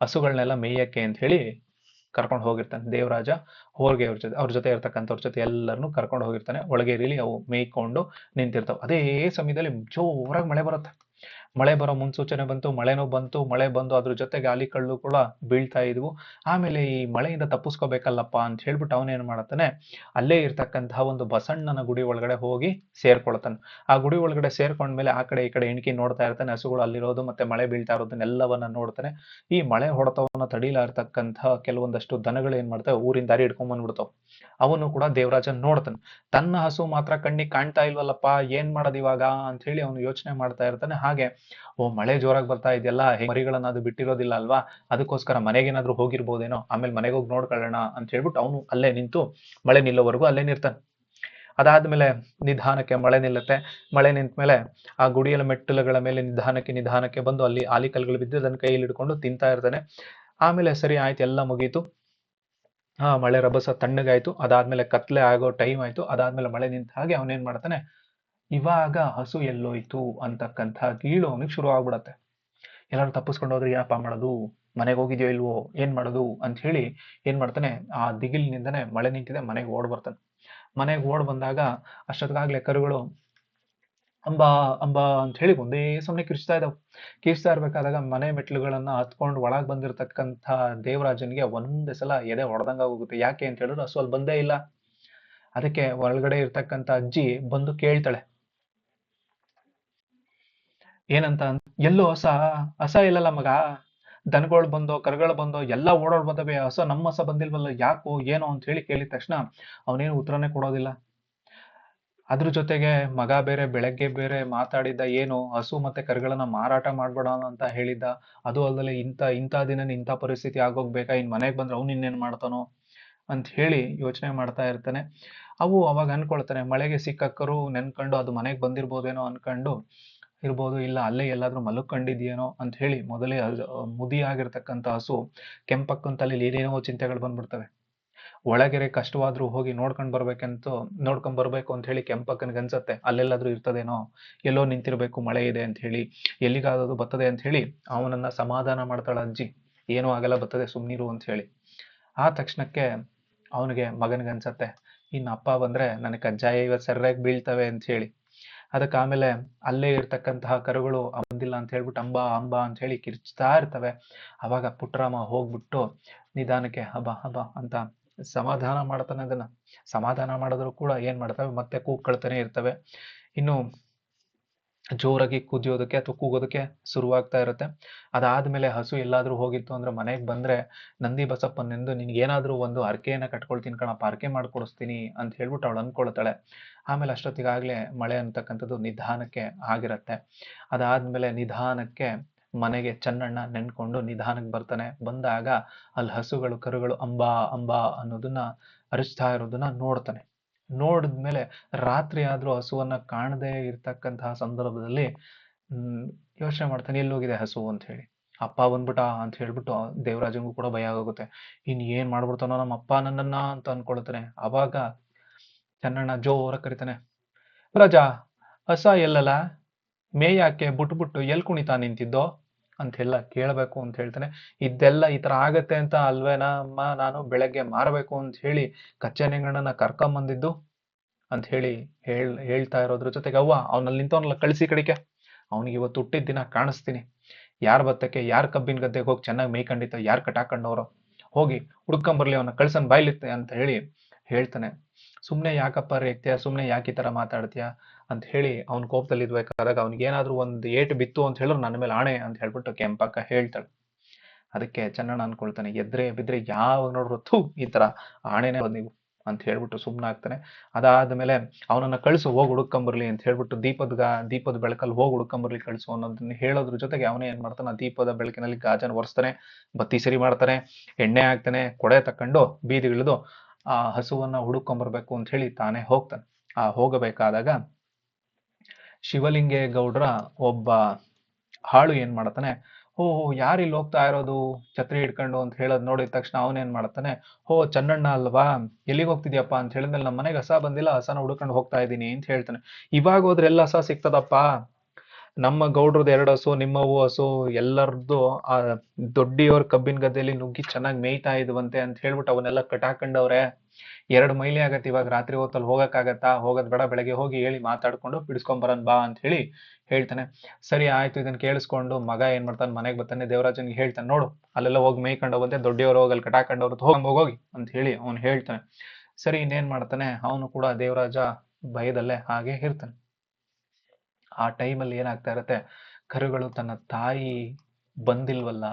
ಹಸುಗಳನ್ನೆಲ್ಲ ಮೇಯಕ್ಕೆ ಅಂತ ಹೇಳಿ ಕರ್ಕೊಂಡು ಹೋಗಿರ್ತಾನೆ. ದೇವರಾಜ ಹೋರ್ಗೆ ಅವ್ರ ಜೊತೆ ಅವ್ರ ಜೊತೆ ಇರ್ತಕ್ಕಂಥವ್ರ ಜೊತೆ ಎಲ್ಲರನ್ನು ಕರ್ಕೊಂಡು ಹೋಗಿರ್ತಾನೆ. ಒಳಗೆ ಇರಲಿ ಅವು ಮೇಯ್ಕೊಂಡು ನಿಂತಿರ್ತಾವೆ. ಅದೇ ಸಮಯದಲ್ಲಿ ಜೋರಾಗಿ ಮಳೆ ಬರುತ್ತೆ. ಮಳೆ ಬರೋ ಮುನ್ಸೂಚನೆ ಬಂತು, ಮಳೆನೂ ಬಂತು, ಮಳೆ ಬಂದು ಅದ್ರ ಜೊತೆಗೆ ಆಲಿ ಕಳ್ಳು ಕೂಡ ಬೀಳ್ತಾ ಇದ್ವು. ಆಮೇಲೆ ಈ ಮಳೆಯಿಂದ ತಪ್ಪಿಸ್ಕೋಬೇಕಲ್ಲಪ್ಪ ಅಂತ ಹೇಳ್ಬಿಟ್ಟು ಅವನೇನ್ ಮಾಡತ್ತಾನೆ, ಅಲ್ಲೇ ಇರ್ತಕ್ಕಂತಹ ಒಂದು ಬಸಣ್ಣನ ಗುಡಿ ಒಳಗಡೆ ಹೋಗಿ ಸೇರ್ಕೊಳ್ತಾನೆ. ಆ ಗುಡಿ ಒಳಗಡೆ ಸೇರ್ಕೊಂಡ್ಮೇಲೆ ಆ ಕಡೆ ಈ ಕಡೆ ಎಣಿಕೆ ನೋಡ್ತಾ ಇರ್ತಾನೆ, ಹಸುಗಳು ಅಲ್ಲಿರೋದು ಮತ್ತೆ ಮಳೆ ಬೀಳ್ತಾ ಇರೋದನ್ನೆಲ್ಲವನ್ನ ನೋಡ್ತಾನೆ. ಈ ಮಳೆ ಹೊಡೆತವನ್ನ ತಡಿಲಾರ್ತಕ್ಕಂತಹ ಕೆಲವೊಂದಷ್ಟು ದನಗಳು ಏನ್ ಮಾಡ್ತಾವೆ ಊರಿಂದ ದಾರಿ ಹಿಡ್ಕೊಂಡ್ ಬಂದ್ಬಿಡ್ತಾವ. ಅವನು ಕೂಡ ದೇವರಾಜನ್ ನೋಡ್ತಾನೆ. ತನ್ನ ಹಸು ಮಾತ್ರ ಕಣ್ಣಿಗೆ ಕಾಣ್ತಾ ಇಲ್ವಲ್ಲಪ್ಪ, ಏನ್ ಮಾಡೋದು ಇವಾಗ? ಅಂತ ಹೇಳಿ ಅವನು ಯೋಚನೆ ಮಾಡ್ತಾ ಇರ್ತಾನೆ. ಹಾಗೆ ಓ, ಮಳೆ ಜೋರಾಗಿ ಬರ್ತಾ ಇದೆಯಲ್ಲ ಮರಿಗಳನ್ನ ಅದು ಬಿಟ್ಟಿರೋದಿಲ್ಲ ಅಲ್ವಾ? ಅದಕ್ಕೋಸ್ಕರ ಮನೆಗೇನಾದ್ರೂ ಹೋಗಿರ್ಬೋದೇನೋ? ಆಮೇಲೆ ಮನೆಗೆ ಹೋಗಿ ನೋಡ್ಕೊಳ್ಳೋಣ ಅಂತ ಹೇಳ್ಬಿಟ್ಟು ಅವನು ಅಲ್ಲೇ ನಿಂತು ಮಳೆ ನಿಲ್ಲೋವರೆಗೂ ಅಲ್ಲೇ ನಿರ್ತಾನೆ. ಅದಾದ್ಮೇಲೆ ನಿಧಾನಕ್ಕೆ ಮಳೆ ನಿಲ್ಲತ್ತೆ. ಮಳೆ ನಿಂತ ಮೇಲೆ ಆ ಗುಡಿಯಲ ಮೆಟ್ಟಲುಗಳ ಮೇಲೆ ನಿಧಾನಕ್ಕೆ ನಿಧಾನಕ್ಕೆ ಬಂದು ಅಲ್ಲಿ ಆಲಿಕಲ್ಗಳು ಬಿದ್ದು ಅದನ್ನ ಕೈಯಲ್ಲಿ ಹಿಡ್ಕೊಂಡು ತಿಂತಾ ಇರ್ತಾನೆ. ಆಮೇಲೆ ಸರಿ ಆಯ್ತು, ಎಲ್ಲ ಮುಗೀತು. ಹಾ ಮಳೆ ರಭಸ ತಣ್ಣಗಾಯ್ತು. ಅದಾದ್ಮೇಲೆ ಕತ್ಲೆ ಆಗೋ ಟೈಮ್ ಆಯ್ತು. ಅದಾದ್ಮೇಲೆ ಮಳೆ ನಿಂತ ಹಾಗೆ ಅವನೇನ್ ಮಾಡ್ತಾನೆ? ಇವಾಗ ಹಸು ಎಲ್ಲೋಯ್ತು ಅಂತಕ್ಕಂಥ ಗೀಳು ಅವನಿಗೆ ಶುರು ಆಗ್ಬಿಡತ್ತೆ. ಎಲ್ಲರೂ ತಪ್ಪಿಸ್ಕೊಂಡು ಹೋದ್ರೆ ಏನಪ್ಪಾ ಮಾಡೋದು? ಮನೆಗೆ ಹೋಗಿದ್ಯೋ ಇಲ್ವೋ? ಏನ್ ಮಾಡೋದು? ಅಂತ ಹೇಳಿ ಏನ್ ಮಾಡ್ತಾನೆ? ಆ ದಿಗಿಲಿನಿಂದನೇ ಮಳೆ ನಿಂತಿದೆ, ಮನೆಗೆ ಓಡ್ ಬರ್ತಾನೆ. ಮನೆಗೆ ಓಡ್ ಬಂದಾಗ ಅಷ್ಟೊತ್ತಿಗಾಗ್ಲೇ ಕರುಗಳು ಅಂಬಾ ಅಂಬಾ ಅಂತ ಹೇಳಿ ಒಂದೇ ಸಮನೆ ಕಿರ್ಚ್ತಾ ಇದ್ದಾವೆ ಕಿರ್ಚ್ತಾ ಇರ್ಬೇಕಾದಾಗ ಮನೆ ಮೆಟ್ಲುಗಳನ್ನ ಹತ್ಕೊಂಡು ಒಳಗೆ ಬಂದಿರತಕ್ಕಂಥ ದೇವರಾಜನಿಗೆ ಒಂದೇ ಸಲ ಎದೆ ಹೊಡೆದಂಗ ಹೋಗುತ್ತೆ ಯಾಕೆ ಅಂತ ಹೇಳಿದ್ರು ಹಸು ಬಂದೇ ಇಲ್ಲ. ಅದಕ್ಕೆ ಒಳಗಡೆ ಇರ್ತಕ್ಕಂಥ ಅಜ್ಜಿ ಬಂದು ಕೇಳ್ತಾಳೆ. ಏನಂತ ಎಲ್ಲೋ ಹೊಸ, ಹಸ ಇಲ್ಲಲ್ಲ ಮಗ? ದನಗಳು ಬಂದೋ, ಕರುಗಳು ಬಂದೋ, ಎಲ್ಲ ಓಡಾಡ್ ಬಂದವೆ. ಹೊಸ, ನಮ್ಮ ಹೊಸ ಬಂದಿಲ್ವಲ್ಲ, ಯಾಕೋ, ಏನೋ ಅಂತ ಹೇಳಿ ಕೇಳಿದ ತಕ್ಷಣ ಅವನೇನು ಉತ್ತರನೇ ಕೊಡೋದಿಲ್ಲ. ಅದ್ರ ಜೊತೆಗೆ ಮಗ ಬೇರೆ, ಬೆಳಗ್ಗೆ ಬೇರೆ ಮಾತಾಡಿದ್ದ ಏನು, ಹಸು ಮತ್ತೆ ಕರುಗಳನ್ನ ಮಾರಾಟ ಮಾಡ್ಬೇಡ ಅಂತ ಹೇಳಿದ್ದ. ಅದು ಅಲ್ಲದೆ ಇಂಥ ಇಂಥ ದಿನ ಇಂಥ ಪರಿಸ್ಥಿತಿ ಆಗೋಗ್ಬೇಕಾ? ಇನ್ ಮನೆಗೆ ಬಂದ್ರೆ ಅವ್ನು ಇನ್ನೇನ್ ಮಾಡ್ತಾನೋ? ಅಂತ ಹೇಳಿ ಯೋಚನೆ ಮಾಡ್ತಾ ಇರ್ತಾನೆ. ಅವು ಅವಾಗ ಅನ್ಕೊಳ್ತಾನೆ, ಮಳೆಗೆ ಸಿಕ್ಕಕ್ಕರು ಕರು ನೆನ್ಕೊಂಡು ಅದು ಮನೆಗೆ ಬಂದಿರ್ಬೋದೇನೋ ಅನ್ಕೊಂಡು ಇರ್ಬೋದು, ಇಲ್ಲ ಅಲ್ಲೇ ಎಲ್ಲಾದರೂ ಮಲ್ಕೊಂಡಿದ್ಯೇನೋ ಅಂತ ಹೇಳಿ ಮೊದಲೇ ಮುದಿಯಾಗಿರ್ತಕ್ಕಂಥ ಮುದಿ ಆಗಿರ್ತಕ್ಕಂಥ ಹಸು ಕೆಂಪಕ್ಕಂತಲ್ಲಿ ಏನೇನೋ ಚಿಂತೆಗಳು ಬಂದ್ಬಿಡ್ತವೆ. ಒಳಗೆರೆ ಕಷ್ಟವಾದರೂ ಹೋಗಿ ನೋಡ್ಕೊಂಡು ಬರ್ಬೇಕಂತ, ನೋಡ್ಕೊಂಡು ಬರಬೇಕು ಅಂತ ಹೇಳಿ ಕೆಂಪಕ್ಕನಿಗೆ ಅನ್ಸತ್ತೆ. ಅಲ್ಲೆಲ್ಲಾದರೂ ಇರ್ತದೇನೋ, ಎಲ್ಲೋ ನಿಂತಿರಬೇಕು, ಮಳೆ ಇದೆ ಅಂತ ಹೇಳಿ, ಎಲ್ಲಿಗಾದ್ರೂ ಬರ್ತದೆ ಅಂತ ಹೇಳಿ ಅವನನ್ನ ಸಮಾಧಾನ ಮಾಡ್ತಾಳೆ ಅಜ್ಜಿ. ಏನೂ ಆಗಲ್ಲ, ಬರ್ತದೆ ಸುಮ್ಮನಿರು ಅಂತ ಹೇಳಿ. ಆ ತಕ್ಷಣಕ್ಕೆ ಅವನಿಗೆ ಮಗನಿಗೆ ಅನ್ಸತ್ತೆ ಇನ್ನು ಅಪ್ಪ ಬಂದ್ರೆ ನನಗೆ ಕಜ್ಜಾಯ ಇವತ್ತು ಸರಿಯಾಗಿ ಬೀಳ್ತವೆ ಅಂತ ಹೇಳಿ. ಅದಕ್ಕೆ ಆಮೇಲೆ ಅಲ್ಲೇ ಇರ್ತಕ್ಕಂತಹ ಕರುಗಳು ಬಂದಿಲ್ಲ ಅಂತ ಹೇಳ್ಬಿಟ್ಟು ಅಂಬಾ ಅಂಬಾ ಅಂತ ಹೇಳಿ ಕಿರ್ಚ್ತಾ ಇರ್ತವೆ. ಅವಾಗ ಪುಟ್ಟರಾಮ ಹೋಗ್ಬಿಟ್ಟು ನಿಧಾನಕ್ಕೆ ಹಬ ಹಬ ಅಂತ ಸಮಾಧಾನ ಮಾಡ್ತಾನೆ ಅದನ್ನ. ಸಮಾಧಾನ ಮಾಡಿದ್ರು ಕೂಡ ಏನ್ ಮಾಡ್ತವೆ? ಮತ್ತೆ ಕೂಗ್ಕೊಳ್ತಾನೆ ಇರ್ತವೆ. ಇನ್ನು ಜೋರಾಗಿ ಕುದಿಯೋದಕ್ಕೆ ಅಥವಾ ಕೂಗೋದಕ್ಕೆ ಶುರುವಾಗ್ತಾ ಇರುತ್ತೆ. ಅದಾದ್ಮೇಲೆ ಹಸು ಎಲ್ಲಾದ್ರೂ ಹೋಗಿತ್ತು ಅಂದ್ರೆ ಮನೆಗೆ ಬಂದ್ರೆ, ನಂದಿ ಬಸಪ್ಪನೆಂದು ನಿನ್ಗೆ ಏನಾದ್ರೂ ಒಂದು ಅರ್ಕೆಯನ್ನು ಕಟ್ಕೊಳ್ತೀನಿ ಕಣಪ್ಪ ಪಾರ್ಕೆ ಮಾಡ್ಕೊಡಿಸ್ತೀನಿ ಅಂತ ಹೇಳ್ಬಿಟ್ಟು ಅವಳು ಅಂದ್ಕೊಳ್ತಾಳೆ. ಆಮೇಲೆ ಅಷ್ಟೊತ್ತಿಗಾಗಲೇ ಮಳೆ ಅಂತಕ್ಕಂಥದ್ದು ನಿಧಾನಕ್ಕೆ ಆಗಿರತ್ತೆ. ಅದಾದ್ಮೇಲೆ ನಿಧಾನಕ್ಕೆ ಮನೆಗೆ ಚೆನ್ನಣ್ಣ ನೆನ್ಕೊಂಡು ನಿಧಾನಕ್ಕೆ ಬರ್ತಾನೆ. ಬಂದಾಗ ಅಲ್ಲಿ ಹಸುಗಳು, ಕರುಗಳು ಅಂಬಾ ಅಂಬಾ ಅನ್ನೋದನ್ನ ಅರಿಸ್ತಾ ಇರೋದನ್ನ ನೋಡ್ತಾನೆ. ನೋಡಿದ್ಮೇಲೆ ರಾತ್ರಿ ಆದರೂ ಹಸುವನ್ನ ಕಾಣದೇ ಇರ್ತಕ್ಕಂತಹ ಸಂದರ್ಭದಲ್ಲಿ ಯೋಚನೆ ಮಾಡ್ತಾನೆ ಎಲ್ಲೋಗಿದೆ ಹಸು ಅಂತ ಹೇಳಿ. ಅಪ್ಪ ಬಂದ್ಬಿಟ್ಟ ಅಂತ ಹೇಳ್ಬಿಟ್ಟು ದೇವರಾಜಂಗೂ ಕೂಡ ಭಯ ಆಗೋಗುತ್ತೆ ಇನ್ ಏನ್ ಮಾಡ್ಬಿಡ್ತಾನೋ ನಮ್ಮ ಅಪ್ಪ ನನ್ನನ್ನ ಅಂತ ಅನ್ಕೊಳ್ತಾನೆ. ಅವಾಗ ಚನ್ನಣ್ಣ ಜೋರ ಕರಿತಾನೆ, ರಾಜ, ಹಸ ಎಲ್ಲಲ್ಲ? ಮೇಯಾಕೆ ಬಿಟ್ಬಿಟ್ಟು ಎಲ್ ಕುಣಿತಾ ನಿಂತಿದ್ದೋ? ಅಂತೆಲ್ಲ ಕೇಳಬೇಕು ಅಂತ ಹೇಳ್ತಾನೆ. ಇದೆಲ್ಲ ಈ ತರ ಆಗತ್ತೆ ಅಂತ ಅಲ್ವೇನಮ್ಮ ನಾನು ಬೆಳಗ್ಗೆ ಮಾರಬೇಕು ಅಂತ ಹೇಳಿ ಕಚ್ಚೆನೆಂಗಣ್ಣನ ಕರ್ಕೊಂಬಂದಿದ್ದು ಅಂತ ಹೇಳಿ ಹೇಳ್, ಹೇಳ್ತಾ ಇರೋದ್ರ ಜೊತೆಗೆ ಅವ್ವ ಅವ್ನಲ್ಲಿ ನಿಂತವನ್ನೆಲ್ಲ ಕಳಿಸಿ ಕಡಿಕೆ ಅವನಿಗೆ ಇವತ್ತು ಹುಟ್ಟಿದ ದಿನ ಕಾಣಿಸ್ತೀನಿ. ಯಾರ ಬತ್ತಕ್ಕೆ, ಯಾರ ಕಬ್ಬಿನ ಗದ್ದೆಗೆ ಹೋಗಿ ಚೆನ್ನಾಗಿ ಮೇಯ್ಕೊಂಡಿತ್ತ ಯಾರು ಕಟಾಕೊಂಡವ್ರು? ಹೋಗಿ ಹುಡ್ಕೊಂಬರ್ಲಿ ಅವನ ಕಳ್ಸನ್ ಬಾಯ್ಲಿತ್ತೆ ಅಂತ ಹೇಳಿ ಹೇಳ್ತಾನೆ. ಸುಮ್ನೆ ಯಾಕಪ್ಪ ರೇಗ್ತೀಯ ಸುಮ್ನೆ ಯಾಕೆ ಈ ಥರ ಮಾತಾಡ್ತೀಯ? ಅಂತ ಹೇಳಿ ಅವನ ಕೋಪದಲ್ಲಿ ಇದ್ಬೇಕಾದಾಗ ಅವ್ನಿಗೆ ಏನಾದರೂ ಒಂದು ಏಟು ಬಿತ್ತು ಅಂತ ಹೇಳಿದ್ರು ನನ್ನ ಮೇಲೆ ಆಣೆ ಅಂತ ಹೇಳ್ಬಿಟ್ಟು ಕೆಂಪಕ್ಕ ಹೇಳ್ತಾಳೆ. ಅದಕ್ಕೆ ಚೆನ್ನಣ್ಣ ಅನ್ಕೊಳ್ತಾನೆ, ಎದ್ರೆ ಬಿದ್ರೆ ಯಾವಾಗ ನೋಡ್ರು ಥೂ ಈ ತರ ಆಣೆನೇ ಬಂದಿವು ಅಂತ ಹೇಳ್ಬಿಟ್ಟು ಸುಮ್ಮನೆ ಆಗ್ತಾನೆ. ಅದಾದ್ಮೇಲೆ ಅವನನ್ನ ಕಳಿಸು, ಹೋಗಿ ಹುಡುಕಂಬರ್ಲಿ ಅಂತ ಹೇಳ್ಬಿಟ್ಟು ದೀಪದ ಗಾ, ದೀಪದ ಬೆಳಕಲ್ಲಿ ಹೋಗಿ ಹುಡುಕಂಬರ್ಲಿ ಕಳಿಸು ಅನ್ನೋದನ್ನ ಹೇಳೋದ್ರ ಜೊತೆಗೆ ಅವನೇ ಏನ್ ಮಾಡ್ತಾನೆ ದೀಪದ ಬೆಳಕಿನಲ್ಲಿ ಗಾಜನ ಒರೆಸ್ತಾನೆ, ಬತ್ತಿ ಸರಿ ಮಾಡ್ತಾನೆ, ಎಣ್ಣೆ ಹಾಕ್ತಾನೆ, ಕೊಡೆ ತಕೊಂಡು ಬೀದಿಗಿಳಿದು ಆ ಹಸುವನ್ನ ಹುಡುಕೊಂಬರ್ಬೇಕು ಅಂತ ಹೇಳಿ ತಾನೇ ಹೋಗ್ತಾನೆ. ಆ ಹೋಗಬೇಕಾದಾಗ ಶಿವಲಿಂಗೇಗೌಡ್ರ ಒಬ್ಬ ಹಾಳು ಏನ್ ಮಾಡ್ತಾನೆ? ಓ ಯಾರು ಇಲ್ಲಿ ಹೋಗ್ತಾ ಇರೋದು? ಛತ್ರಿ ಹಿಡ್ಕೊಂಡು ಅಂತ ಹೇಳೋದು ನೋಡಿದ ತಕ್ಷಣ ಅವನೇನ್ ಮಾಡ್ತಾನೆ? ಓ ಚನ್ನಣ್ಣ ಅಲ್ವಾ? ಎಲ್ಲಿಗೆ ಹೋಗ್ತಿದ್ಯಪ್ಪ ಅಂತ ಹೇಳಿದ್ಮೇಲೆ ನಮ್ಮ ಮನೆಗೆ ಹಸ ಬಂದಿಲ್ಲ, ಹಸನ ಹುಡ್ಕೊಂಡು ಹೋಗ್ತಾ ಇದ್ದೀನಿ ಅಂತ ಹೇಳ್ತಾನೆ. ಇವಾಗ ಹೋದ್ರೆ ಎಲ್ಲ ಹಸ ಸಿಗ್ತದಪ್ಪ? ನಮ್ಮ ಗೌಡ್ರದ್ದು ಎರಡು ಹಸು ನಿಮ್ಮವು ಹಸು ಎಲ್ಲರದ್ದು ಆ ದೊಡ್ಡಿಯವ್ರ ಕಬ್ಬಿನ ಗದ್ದೆಯಲ್ಲಿ ನುಗ್ಗಿ ಚೆನ್ನಾಗಿ ಮೇಯ್ತಾ ಇದ್ವಂತೆ ಅಂತ ಹೇಳ್ಬಿಟ್ಟು ಅವನ್ನೆಲ್ಲ ಕಟಾಕೊಂಡವ್ರೆ ಎರಡು ಮೈಲಿ ಆಗತ್ತೆ. ಇವಾಗ ರಾತ್ರಿ ಹೊತ್ತಲ್ಲಿ ಹೋಗಕ್ಕಾಗತ್ತಾ? ಹೋಗೋದ್ ಬೇಡ, ಬೆಳಗ್ಗೆ ಹೋಗಿ ಹೇಳಿ ಮಾತಾಡ್ಕೊಂಡು ಬಿಡಿಸ್ಕೊಂಬರನ್ ಬಾ ಅಂತ ಹೇಳಿ ಹೇಳ್ತಾನೆ. ಸರಿ ಆಯ್ತು ಇದನ್ನ ಕೇಳಿಸ್ಕೊಂಡು ಮಗ ಏನ್ ಮಾಡ್ತಾನೆ? ಮನೆಗೆ ಬರ್ತಾನೆ, ದೇವರಾಜನ್ಗೆ ಹೇಳ್ತಾನೆ, ನೋಡು, ಅಲ್ಲೆಲ್ಲ ಹೋಗಿ ಮೇಯ್ಕೊಂಡು ಬಂದೆ ದೊಡ್ಡಿಯವ್ರು ಹೋಗಿ ಅಲ್ಲಿ ಕಟಾಕೊಂಡವ್ರು ಹೋಗಿ ಹೋಗಿ ಅಂತ ಹೇಳಿ ಅವ್ನು ಹೇಳ್ತಾನೆ. ಸರಿ, ಇನ್ನೇನ್ ಮಾಡ್ತಾನೆ? ಅವನು ಕೂಡ ದೇವರಾಜ ಭಯದಲ್ಲೇ ಹಾಗೆ ಇರ್ತಾನೆ. ಆ ಟೈಮಲ್ಲಿ ಏನಾಗ್ತಾ ಇರತ್ತೆ? ಕರುಗಳು ತನ್ನ ತಾಯಿ ಬಂದಿಲ್ವಲ್ಲ?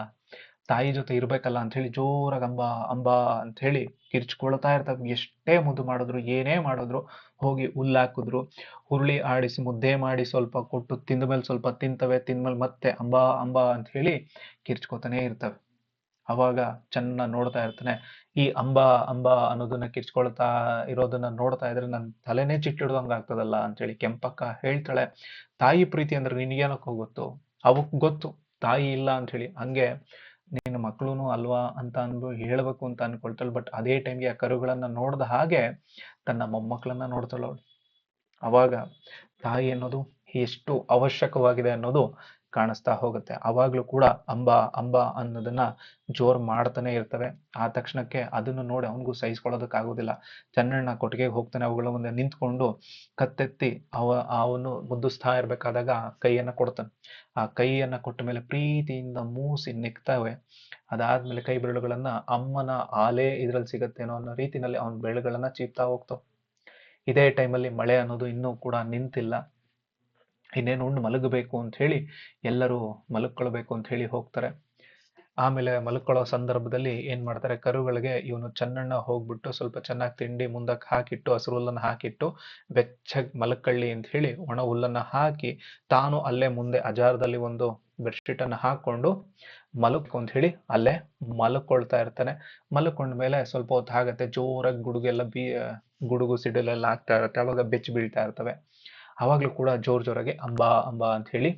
ತಾಯಿ ಜೊತೆ ಇರ್ಬೇಕಲ್ಲ ಅಂತ ಹೇಳಿ ಜೋರಾಗಿ ಅಂಬಾ ಅಂಬಾ ಅಂತ ಹೇಳಿ ಕಿರ್ಚ್ಕೊಳ್ತಾ ಇರ್ತವೆ. ಎಷ್ಟೇ ಮುದ್ದು ಮಾಡಿದ್ರು, ಏನೇ ಮಾಡಿದ್ರು, ಹೋಗಿ ಹುಲ್ಲಾಕಿದ್ರು ಹುರುಳಿ ಆಡಿಸಿ, ಮುದ್ದೆ ಮಾಡಿ ಸ್ವಲ್ಪ ಕೊಟ್ಟು ತಿಂದ ಮೇಲೆ ಸ್ವಲ್ಪ ತಿಂತವೆ ತಿಂದ್ಮೇಲೆ ಮತ್ತೆ ಅಂಬಾ ಅಂಬಾ ಅಂತ ಹೇಳಿ ಕಿರ್ಚ್ಕೊತಾನೆ ಇರ್ತವೆ. ಅವಾಗ ಚೆನ್ನಾಗಿ ನೋಡ್ತಾ ಇರ್ತಾನೆ. ಈ ಅಂಬಾ ಅಂಬಾ ಅನ್ನೋದನ್ನ ಕಿರ್ಚ್ಕೊಳ್ತಾ ಇರೋದನ್ನ ನೋಡ್ತಾ ಇದ್ರೆ ನನ್ ತಲೆನೇ ಚಿಟ್ಟಿಡ್ದಂಗ ಆಗ್ತದಲ್ಲ ಅಂತೇಳಿ ಕೆಂಪಕ್ಕ ಹೇಳ್ತಾಳೆ. ತಾಯಿ ಪ್ರೀತಿ ಅಂದ್ರೆ ನಿನಗೇನಕ್ಕೋ ಗೊತ್ತು? ಅವಕ್ಕೆ ಗೊತ್ತು. ತಾಯಿ ಇಲ್ಲ ಅಂತ ಹೇಳಿ. ಹಂಗೆ ನಿನ್ನ ಮಕ್ಕಳು ಅಲ್ವಾ ಅಂತ ಅಂದು ಹೇಳ್ಬೇಕು ಅಂತ ಅನ್ಕೊಳ್ತಾಳೆ. ಬಟ್ ಅದೇ ಟೈಮ್ಗೆ ಆ ಕರುಗಳನ್ನ ನೋಡ್ದ ಹಾಗೆ ತನ್ನ ಮೊಮ್ಮಕ್ಕಳನ್ನ ನೋಡ್ತಾಳೆ ಅವಳು. ಅವಾಗ ತಾಯಿ ಅನ್ನೋದು ಎಷ್ಟು ಅವಶ್ಯಕವಾಗಿದೆ ಅನ್ನೋದು ಕಾಣಿಸ್ತಾ ಹೋಗುತ್ತೆ. ಅವಾಗಲೂ ಕೂಡ ಅಂಬಾ ಅಂಬಾ ಅನ್ನೋದನ್ನ ಜೋರು ಮಾಡ್ತಾನೆ ಇರ್ತವೆ. ಆ ತಕ್ಷಣಕ್ಕೆ ಅದನ್ನು ನೋಡಿ ಅವನಿಗೂ ಸಹಿಸ್ಕೊಳ್ಳೋದಕ್ಕಾಗೋದಿಲ್ಲ ಚನ್ನಣ್ಣ ಕೊಟ್ಟಿಗೆಗೆ ಹೋಗ್ತಾನೆ ಅವುಗಳ ಮುಂದೆ ನಿಂತ್ಕೊಂಡು ಕತ್ತೆತ್ತಿ ಅವ, ಅವನು ಮುದ್ದಿಸ್ತಾ ಇರ್ಬೇಕಾದಾಗ ಕೈಯನ್ನ ಕೊಡ್ತಾನೆ. ಆ ಕೈಯನ್ನ ಕೊಟ್ಟ ಮೇಲೆ ಪ್ರೀತಿಯಿಂದ ಮೂಸಿ ನೆಕ್ತಾವೆ. ಅದಾದ್ಮೇಲೆ ಕೈ ಬೆರಳುಗಳನ್ನ ಅಮ್ಮನ ಆಲೆ ಇದ್ರಲ್ಲಿ ಸಿಗತ್ತೇನೋ ಅನ್ನೋ ರೀತಿನಲ್ಲಿ ಅವನ ಬೆರಳುಗಳನ್ನ ಚೀಪ್ತಾ ಹೋಗ್ತಾವ. ಇದೇ ಟೈಮಲ್ಲಿ ಮಳೆ ಅನ್ನೋದು ಇನ್ನೂ ಕೂಡ ನಿಂತಿಲ್ಲ. ಇನ್ನೇನು ಉಂಡು ಮಲಗಬೇಕು ಅಂತ ಹೇಳಿ ಎಲ್ಲರೂ ಮಲಕ್ಕೊಳ್ಬೇಕು ಅಂತ ಹೇಳಿ ಹೋಗ್ತಾರೆ. ಆಮೇಲೆ ಮಲ್ಕೊಳ್ಳೋ ಸಂದರ್ಭದಲ್ಲಿ ಏನು ಮಾಡ್ತಾರೆ, ಕರುಗಳಿಗೆ ಇವನು ಚೆನ್ನಣ್ಣ ಹೋಗ್ಬಿಟ್ಟು ಸ್ವಲ್ಪ ಚೆನ್ನಾಗಿ ತಿಂಡಿ ಮುಂದಕ್ಕೆ ಹಾಕಿಟ್ಟು, ಹಸಿರು ಹುಲ್ಲನ್ನು ಹಾಕಿಟ್ಟು, ಬೆಚ್ಚಗ್ ಮಲಕ್ಕಳ್ಳಿ ಅಂತ ಹೇಳಿ ಒಣ ಹುಲ್ಲನ್ನ ಹಾಕಿ ತಾನು ಅಲ್ಲೇ ಮುಂದೆ ಅಜಾರದಲ್ಲಿ ಒಂದು ಬೆಡ್ಶೀಟ್ ಹಾಕ್ಕೊಂಡು ಹಾಕೊಂಡು ಅಂತ ಹೇಳಿ ಅಲ್ಲೇ ಮಲಕ್ಕೊಳ್ತಾ ಇರ್ತಾನೆ. ಮೇಲೆ ಸ್ವಲ್ಪ ಹೊತ್ತು ಆಗತ್ತೆ ಜೋರಾಗಿ ಗುಡುಗೆಲ್ಲ ಬಿ, ಗುಡುಗು ಸಿಡಿಲೆಲ್ಲ ಆಗ್ತಾ ಇರುತ್ತೆ, ಅವಾಗ ಬೆಚ್ಚ ಬೀಳ್ತಾ ಇರ್ತವೆ. ಅವಾಗ್ಲೂ ಕೂಡ ಜೋರ್ ಜೋರಾಗಿ ಅಂಬಾ ಅಂಬಾ ಅಂತ ಹೇಳಿ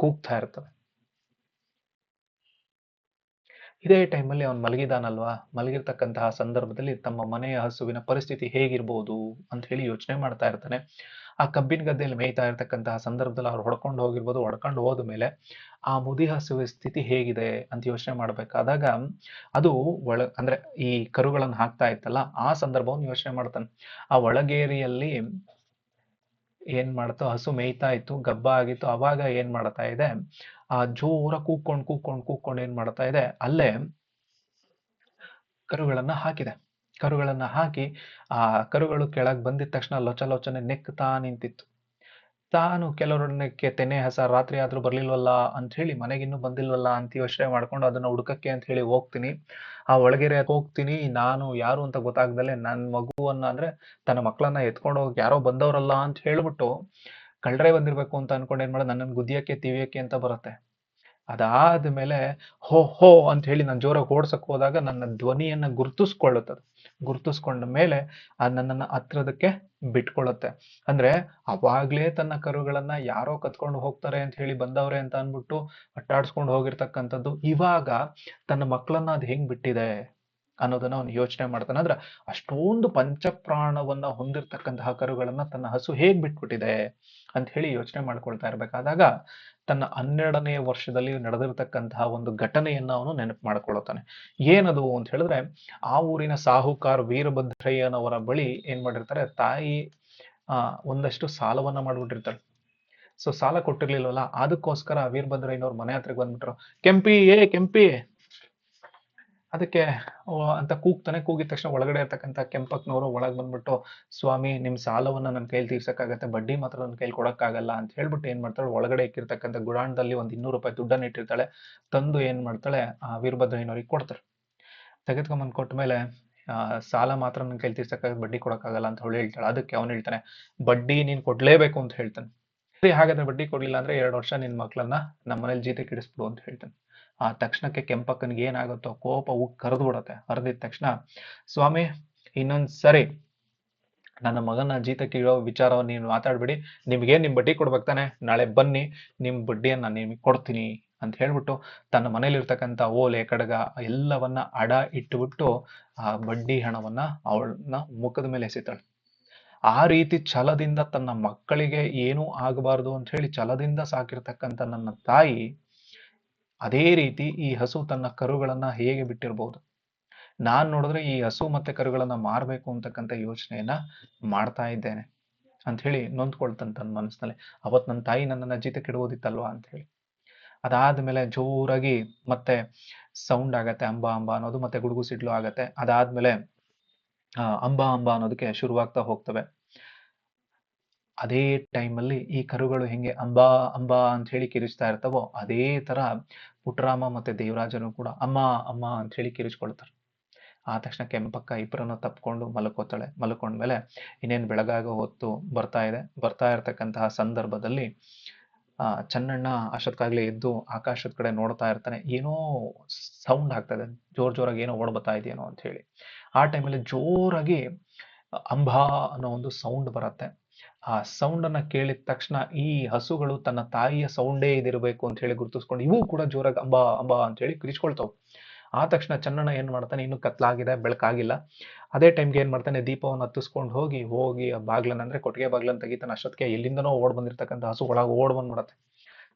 ಕೂಗ್ತಾ ಇರ್ತವೆ. ಇದೇ ಟೈಮಲ್ಲಿ ಅವನು ಮಲಗಿದಾನಲ್ವಾ? ಮಲಗಿರ್ತಕ್ಕಂತಹ ಸಂದರ್ಭದಲ್ಲಿ ತಮ್ಮ ಮನೆಯ ಹಸುವಿನ ಪರಿಸ್ಥಿತಿ ಹೇಗಿರ್ಬೋದು ಅಂತ ಹೇಳಿ ಯೋಚನೆ ಮಾಡ್ತಾ ಇರ್ತಾನೆ. ಆ ಕಬ್ಬಿನ ಗದ್ದೆಯಲ್ಲಿ ಮೇಯ್ತಾ ಇರ್ತಕ್ಕಂತಹ ಸಂದರ್ಭದಲ್ಲಿ ಅವ್ರು ಹೊಡ್ಕೊಂಡು ಹೋಗಿರ್ಬೋದು, ಹೊಡ್ಕೊಂಡು ಹೋದ ಮೇಲೆ ಆ ಮುದಿ ಹಸುವಿನ ಸ್ಥಿತಿ ಹೇಗಿದೆ ಅಂತ ಯೋಚನೆ ಮಾಡ್ಬೇಕಾದಾಗ ಅದು ಒಳ, ಅಂದ್ರೆ ಈ ಕರುಗಳನ್ನು ಹಾಕ್ತಾ ಇತ್ತಲ್ಲ, ಆ ಸಂದರ್ಭವನ್ನು ಯೋಚನೆ ಮಾಡ್ತಾನೆ. ಆ ಒಳಗೇರಿಯಲ್ಲಿ ಏನ್ ಮಾಡ್ತೋ ಹಸು ಮೇಯ್ತಾ ಇತ್ತು ಗಬ್ಬ ಆಗಿತ್ತು, ಅವಾಗ ಏನ್ ಮಾಡ್ತಾ ಇದೆ? ಆ ಜೋರ ಕೂಕೊಂಡ್ ಕೂಕೊಂಡ್ ಕುಕೊಂಡ್ ಏನ್ ಮಾಡ್ತಾ ಇದೆ? ಅಲ್ಲೇ ಕರುಗಳನ್ನ ಹಾಕಿದೆ. ಕರುಗಳನ್ನ ಹಾಕಿ ಆ ಕರುಗಳು ಕೆಳಗ್ ಬಂದಿದ ತಕ್ಷಣ ಲೊಚ ಲೊಚನೆ ನೆಕ್ತಾ ನಿಂತಿತ್ತು. ತಾನು ಕೆಲವರೊಡನೆ ತೆನೆ ಹಸ ರಾತ್ರಿ ಆದ್ರೂ ಬರ್ಲಿಲ್ವಲ್ಲ ಅಂತ ಹೇಳಿ ಮನೆಗಿನ್ನೂ ಬಂದಿಲ್ವಲ್ಲ ಅಂತ ಯೋಚನೆ ಮಾಡ್ಕೊಂಡು ಅದನ್ನ ಹುಡುಕಕ್ಕೆ ಅಂತ ಹೇಳಿ ಹೋಗ್ತೀನಿ. ಆ ಒಳಗೆರೆ ಹೋಗ್ತೀನಿ. ನಾನು ಯಾರು ಅಂತ ಗೊತ್ತಾಗ್ದಲೆ ನನ್ನ ಮಗುವನ್ನ ಅಂದ್ರೆ ತನ್ನ ಮಕ್ಕಳನ್ನ ಎತ್ಕೊಂಡು ಹೋಗಿ ಯಾರೋ ಬಂದವರಲ್ಲ ಅಂತ ಹೇಳ್ಬಿಟ್ಟು ಕಳ್ಳರೇ ಬಂದಿರ್ಬೇಕು ಅಂತ ಅನ್ಕೊಂಡು ಏನ್ ಮಾಡೋದು? ನನ್ನನ್ನು ಗುದ್ದಿಯಕ್ಕೆ ತಿವಿಯಕ್ಕೆ ಅಂತ ಬರುತ್ತೆ. ಅದಾದ್ಮೇಲೆ ಹೋ ಹೋ ಅಂತ ಹೇಳಿ ನಾನು ಜೋರಾಗಿ ಓಡ್ಸಕ್ ಹೋದಾಗ ನನ್ನ ಧ್ವನಿಯನ್ನ ಗುರ್ತಿಸ್ಕೊಳ್ಳುತ್ತದೆ. ಗುರ್ತಿಸ್ಕೊಂಡ ಮೇಲೆ ಅದು ನನ್ನನ್ನ ಹತ್ರದಕ್ಕೆ ಬಿಟ್ಕೊಳ್ಳುತ್ತೆ ಅಂದ್ರೆ ಅವಾಗ್ಲೇ ತನ್ನ ಕರುಗಳನ್ನ ಯಾರೋ ಕತ್ಕೊಂಡು ಹೋಗ್ತಾರೆ ಅಂತ ಹೇಳಿ ಬಂದವ್ರೆ ಅಂತ ಅಂದ್ಬಿಟ್ಟು ಅಟ್ಟಾಡ್ಸ್ಕೊಂಡು ಹೋಗಿರ್ತಕ್ಕಂಥದ್ದು. ಇವಾಗ ತನ್ನ ಮಕ್ಕಳನ್ನ ಅದು ಹೆಂಗ್ ಬಿಟ್ಟಿದೆ? ಅನ್ನೋದನ್ನ ಅವನು ಯೋಚನೆ ಮಾಡ್ತಾನೆ. ಅಂದ್ರೆ ಅಷ್ಟೊಂದು ಪಂಚಪ್ರಾಣವನ್ನ ಹೊಂದಿರತಕ್ಕಂತಹ ಕರುಗಳನ್ನ ತನ್ನ ಹಸು ಹೇಗ್ ಬಿಟ್ಬಿಟ್ಟಿದೆ ಅಂತ ಹೇಳಿ ಯೋಚನೆ ಮಾಡ್ಕೊಳ್ತಾ ಇರ್ಬೇಕಾದಾಗ ತನ್ನ ಹನ್ನೆರಡನೇ ವರ್ಷದಲ್ಲಿ ನಡೆದಿರ್ತಕ್ಕಂತಹ ಒಂದು ಘಟನೆಯನ್ನ ಅವನು ನೆನಪು ಮಾಡ್ಕೊಳ್ತಾನೆ. ಏನದು ಅಂತ ಹೇಳಿದ್ರೆ ಆ ಊರಿನ ಸಾಹುಕಾರ್ ವೀರಭದ್ರಯ್ಯನವರ ಬಳಿ ಏನ್ ಮಾಡಿರ್ತಾರೆ, ತಾಯಿ, ಆ, ಒಂದಷ್ಟು ಸಾಲವನ್ನ ಮಾಡ್ಬಿಟ್ಟಿರ್ತಾರೆ ಸೊ ಸಾಲ ಕೊಟ್ಟಿರ್ಲಿಲ್ವಲ್ಲ, ಅದಕ್ಕೋಸ್ಕರ ವೀರಭದ್ರಯ್ಯನವ್ರ ಮನೆ ಹತ್ರಕ್ಕೆ ಬಂದ್ಬಿಟ್ರು. ಕೆಂಪಿ, ಏ ಕೆಂಪಿ ಅದಕ್ಕೆ ಅಂತ ಕೂಗ್ತಾನೆ. ಕೂಗಿದ ತಕ್ಷಣ ಒಳಗಡೆ ಇರ್ತಕ್ಕಂಥ ಕೆಂಪಕ್ನವರು ಒಳಗೆ ಬಂದ್ಬಿಟ್ಟು, ಸ್ವಾಮಿ ನಿಮ್ಮ ಸಾಲವನ್ನ ನನ್ನ ಕೈಲಿ ತೀರ್ಸಕ್ಕಾಗತ್ತೆ. ಬಡ್ಡಿ ಮಾತ್ರ ನನ್ನ ಕೈಲಿ ಕೊಡೋಕ್ಕಾಗಲ್ಲ. ಅಂತ ಹೇಳ್ಬಿಟ್ಟು ಏನು ಮಾಡ್ತಾಳೆ? ಒಳಗಡೆ ಇಕ್ಕಿರ್ತಕ್ಕಂಥ ಗುಡಾಣದಲ್ಲಿ ಒಂದು ಇನ್ನೂರು ರೂಪಾಯಿ ದುಡ್ಡನ್ನ ಇಟ್ಟಿರ್ತಾಳೆ. ತಂದು ಏನು ಮಾಡ್ತಾಳೆ? ಆ ವೀರಭದ್ರಯ್ಯನವ್ರಿಗೆ ಕೊಡ್ತಾರೆ ತೆಗೆದುಕೊಂಬಂದು ಕೊಟ್ಟ ಮೇಲೆ ಸಾಲ ಮಾತ್ರ ನನ್ನ ಕೈಲಿ ತೀರ್ಸಕ್ಕಾಗತ್ತೆ. ಬಡ್ಡಿ ಕೊಡೋಕ್ಕಾಗಲ್ಲ ಅಂತ ಹೇಳಿ ಹೇಳ್ತಾಳೆ. ಅದಕ್ಕೆ ಅವನು ಹೇಳ್ತಾನೆ, ಬಡ್ಡಿ ನೀನು ಕೊಡ್ಲೇಬೇಕು ಅಂತ ಹೇಳ್ತಾನೆ. ಸರಿ, ಹಾಗಾದ್ರೆ ಬಡ್ಡಿ ಕೊಡಲಿಲ್ಲ ಅಂದ್ರೆ ಎರಡು ವರ್ಷ ನಿನ್ನ ಮಕ್ಕಳನ್ನ ನಮ್ಮ ಮನೇಲಿ ಜೀತಕ್ಕೆ ಇಡಿಸ್ಬಿಡು ಅಂತ ಹೇಳ್ತಾನೆ. ಆ ತಕ್ಷಣಕ್ಕೆ ಕೆಂಪಕ್ಕನಿಗೆ ಏನಾಗುತ್ತೋ ಕೋಪ ಕರೆದು ಬಿಡುತ್ತೆ ಹರಿದಿದ ತಕ್ಷಣ, ಸ್ವಾಮಿ, ಇನ್ನೊಂದ್ಸರಿ ನನ್ನ ಮಗನ ಜೀತಕ್ಕೆ ಕೀಳೋ ವಿಚಾರವನ್ನು ನೀನು ಮಾತಾಡ್ಬಿಡಿ. ನಿಮ್ಗೆ ನಿಮ್ಮ ಬಡ್ಡಿ ಕೊಡ್ಬೇಕು ತಾನೆ. ನಾಳೆ ಬನ್ನಿ, ನಿಮ್ ಬಡ್ಡಿಯನ್ನ ನಿಮಗೆ ಕೊಡ್ತೀನಿ ಅಂತ ಹೇಳ್ಬಿಟ್ಟು ತನ್ನ ಮನೇಲಿರ್ತಕ್ಕಂಥ ಓಲೆ, ಕಡಗ ಎಲ್ಲವನ್ನ ಅಡ ಇಟ್ಟುಬಿಟ್ಟು ಆ ಬಡ್ಡಿ ಹಣವನ್ನ ಅವಳನ್ನ ಮುಖದ ಮೇಲೆ ಎಸಿತಾಳೆ. ಆ ರೀತಿ ಛಲದಿಂದ ತನ್ನ ಮಕ್ಕಳಿಗೆ ಏನೂ ಆಗಬಾರ್ದು ಅಂತ ಹೇಳಿ ಛಲದಿಂದ ಸಾಕಿರ್ತಕ್ಕಂಥ ನನ್ನ ತಾಯಿ ಅದೇ ರೀತಿ ಈ ಹಸು ತನ್ನ ಕರುಗಳನ್ನ ಹೇಗೆ ಬಿಟ್ಟಿರಬಹುದು ನಾನು ನೋಡಿದ್ರೆ ಈ ಹಸು ಮತ್ತೆ ಕರುಗಳನ್ನ ಮಾರಬೇಕು ಅಂತಕ್ಕಂಥ ಯೋಚನೆಯನ್ನ ಮಾಡ್ತಾ ಇದ್ದೇನೆ. ಅಂತ ಹೇಳಿ ನೊಂದ್ಕೊಳ್ತಾನೆ ತನ್ನ ಮನಸ್ಸಿನಲ್ಲಿ. ಅವತ್ ನನ್ನ ತಾಯಿ ನನ್ನನ್ನ ಜೀತಕ್ಕೆ ಇಡುವುದಿತ್ತಲ್ವಾ ಅಂತ ಹೇಳಿ. ಅದಾದ್ಮೇಲೆ ಜೋರಾಗಿ ಮತ್ತೆ ಸೌಂಡ್ ಆಗತ್ತೆ, ಅಂಬಾ ಅಂಬಾ ಅನ್ನೋದು ಮತ್ತೆ ಗುಡುಗು ಸಿಡ್ಲು ಆಗತ್ತೆ. ಅದಾದ್ಮೇಲೆ ಮೇಲೆ ಅಂಬಾ ಅಂಬಾ ಅನ್ನೋದಕ್ಕೆ ಶುರುವಾಗ್ತಾ ಹೋಗ್ತವೆ. ಅದೇ ಟೈಮಲ್ಲಿ ಈ ಕರುಗಳು ಹೆಂಗೆ ಅಂಬಾ ಅಂಬಾ ಅಂತ ಹೇಳಿ ಕಿರಿಸ್ತಾ ಇರ್ತವೋ ಅದೇ ತರ ಪುಟ್ಟರಾಮ ಮತ್ತೆ ದೇವರಾಜನು ಕೂಡ ಅಮ್ಮ ಅಮ್ಮ ಅಂತ ಹೇಳಿ ಕಿರಿಸ್ಕೊಳ್ತಾರೆ. ಆ ತಕ್ಷಣ ಕೆಂಪಕ್ಕ ಇಬ್ಬರನ್ನು ತಪ್ಕೊಂಡು ಮಲ್ಕೋತಾಳೆ. ಮಲ್ಕೊಂಡ್ಮೇಲೆ ಇನ್ನೇನು ಬೆಳಗಾಗ ಹೊತ್ತು ಬರ್ತಾ ಇದೆ. ಬರ್ತಾ ಇರ್ತಕ್ಕಂತಹ ಸಂದರ್ಭದಲ್ಲಿ ಚನ್ನಣ್ಣ ಅಷ್ಟೊತ್ಕಾಗ್ಲೇ ಎದ್ದು ಆಕಾಶದ ಕಡೆ ನೋಡ್ತಾ ಇರ್ತಾನೆ. ಏನೋ ಸೌಂಡ್ ಆಗ್ತದೆ ಜೋರ್ ಜೋರಾಗಿ ಏನೋ ಓಡ್ಬತಾ ಇದೆಯೇನೋ ಅಂತ ಹೇಳಿ. ಆ ಟೈಮಲ್ಲಿ ಜೋರಾಗಿ ಅಂಬಾ ಅನ್ನೋ ಒಂದು ಸೌಂಡ್ ಬರುತ್ತೆ. ಆ ಸೌಂಡ್ ಅನ್ನ ಕೇಳಿದ ತಕ್ಷಣ ಈ ಹಸುಗಳು ತನ್ನ ತಾಯಿಯ ಸೌಂಡೇ ಇದಿರಬೇಕು ಅಂತ ಹೇಳಿ ಗುರುತಿಸ್ಕೊಂಡು ಇವು ಕೂಡ ಜೋರಾಗಿ ಅಂಬಾ ಅಂಬಾ ಅಂತ ಹೇಳಿ ಕಿರಿಚ್ಕೊಳ್ತಾವ್ ಆ ತಕ್ಷಣ ಚನ್ನಣ್ಣ ಏನ್ ಮಾಡ್ತಾನೆ, ಇನ್ನು ಕತ್ಲಾಗಿದೆ, ಬೆಳಕಾಗಿಲ್ಲ. ಅದೇ ಟೈಮ್ಗೆ ಏನ್ ಮಾಡ್ತಾನೆ, ದೀಪವನ್ನು ಹತ್ತಿಸ್ಕೊಂಡು ಹೋಗಿ ಹೋಗಿ ಆ ಬಾಗ್ಲನ್ನ ಅಂದ್ರೆ ಕೊಟ್ಟಿಗೆ ಬಾಗ್ಲನ್ನ ತೆಗಿತಾನೆ. ಅಷ್ಟೊತ್ತಿಗೆ ಎಲ್ಲಿಂದನೋ ಓಡ್ ಬಂದಿರ್ತಕ್ಕಂಥ ಹಸು ಒಳಗೆ ಓಡ್ ಬಂದ್ಬಿಡತ್ತೆ.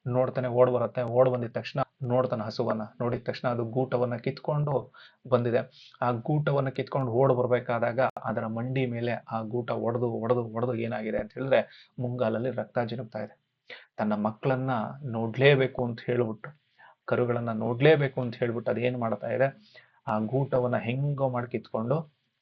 ನೋಡ್ತಾನೆ, ಓಡ್ ಬರುತ್ತೆ. ಓಡ್ ಬಂದಿದ ತಕ್ಷಣ ನೋಡ್ತಾನೆ ಹಸುವನ್ನ. ನೋಡಿದ ತಕ್ಷಣ ಅದು ಗೂಟವನ್ನ ಕಿತ್ಕೊಂಡು ಬಂದಿದೆ. ಆ ಗೂಟವನ್ನ ಕಿತ್ಕೊಂಡು ಓಡ್ ಬರ್ಬೇಕಾದಾಗ ಅದರ ಮಂಡಿ ಮೇಲೆ ಆ ಗೂಟ ಒಡೆದು ಒಡೆದು ಒಡೆದು ಏನಾಗಿದೆ ಅಂತ ಹೇಳಿದ್ರೆ ಮುಂಗಾಲಲ್ಲಿ ರಕ್ತ ಜಿನುಗ್ತಾ ಇದೆ. ತನ್ನ ಮಕ್ಕಳನ್ನ ನೋಡ್ಲೇಬೇಕು ಅಂತ ಹೇಳ್ಬಿಟ್ಟು, ಕರುಗಳನ್ನ ನೋಡ್ಲೇಬೇಕು ಅಂತ ಹೇಳ್ಬಿಟ್ಟು ಅದೇನ್ ಮಾಡ್ತಾ ಇದೆ? ಆ ಗೂಟವನ್ನ ಹೆಂಗೋ ಮಾಡಿ ಕಿತ್ಕೊಂಡು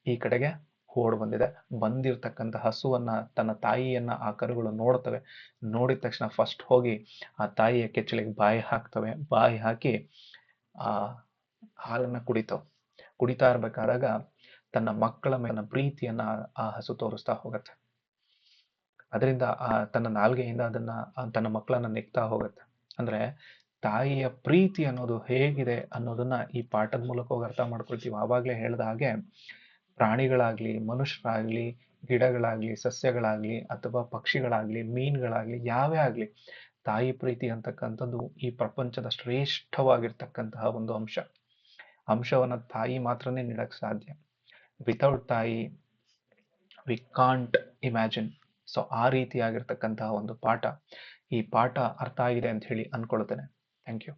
ಈ ಕಡೆಗೆ ಓಡ್ ಬಂದಿದೆ. ಬಂದಿರ್ತಕ್ಕಂತ ಹಸುವನ್ನ, ತನ್ನ ತಾಯಿಯನ್ನ, ಆ ಕರುಗಳು ನೋಡ್ತವೆ. ನೋಡಿದ ತಕ್ಷಣ ಫಸ್ಟ್ ಹೋಗಿ ಆ ತಾಯಿಯ ಕೆಚ್ಚಲಿಗೆ ಬಾಯಿ ಹಾಕ್ತವೆ. ಬಾಯಿ ಹಾಕಿ ಆ ಹಾಲನ್ನ ಕುಡಿತಾವ್ ಕುಡಿತಾ ಇರ್ಬೇಕಾದಾಗ ತನ್ನ ಮಕ್ಕಳ ಮೇಲಿನ ಪ್ರೀತಿಯನ್ನ ಆ ಹಸು ತೋರಿಸ್ತಾ ಹೋಗತ್ತೆ. ಅದರಿಂದ ಆ ತನ್ನ ನಾಲ್ಗೆಯಿಂದ ಅದನ್ನ ತನ್ನ ಮಕ್ಕಳನ್ನ ನೆಕ್ತಾ ಹೋಗುತ್ತೆ. ಅಂದ್ರೆ ತಾಯಿಯ ಪ್ರೀತಿ ಅನ್ನೋದು ಹೇಗಿದೆ ಅನ್ನೋದನ್ನ ಈ ಪಾಠದ ಮೂಲಕ ಹೋಗಿ ಅರ್ಥ ಮಾಡ್ಕೊಳ್ತೀವಿ. ಆವಾಗಲೇ ಹೇಳ್ದ ಹಾಗೆ ಪ್ರಾಣಿಗಳಾಗ್ಲಿ, ಮನುಷ್ಯರಾಗಲಿ, ಗಿಡಗಳಾಗಲಿ, ಸಸ್ಯಗಳಾಗಲಿ ಅಥವಾ ಪಕ್ಷಿಗಳಾಗಲಿ, ಮೀನುಗಳಾಗಲಿ, ಯಾವೇ ಆಗಲಿ, ತಾಯಿ ಪ್ರೀತಿ ಅಂತಕ್ಕಂಥದ್ದು ಈ ಪ್ರಪಂಚದ ಶ್ರೇಷ್ಠವಾಗಿರ್ತಕ್ಕಂತಹ ಒಂದು ಅಂಶ. ಅಂಶವನ್ನು ತಾಯಿ ಮಾತ್ರನೇ ನೀಡಕ್ಕೆ ಸಾಧ್ಯ. ವಿತೌಟ್ ತಾಯಿ ವಿ ಕಾಂಟ್ ಇಮ್ಯಾಜಿನ್ ಸೊ ಆ ರೀತಿಯಾಗಿರ್ತಕ್ಕಂತಹ ಒಂದು ಪಾಠ. ಈ ಪಾಠ ಅರ್ಥ ಆಗಿದೆ ಅಂತ ಹೇಳಿ ಅನ್ಕೊಳ್ತೇನೆ. Thank you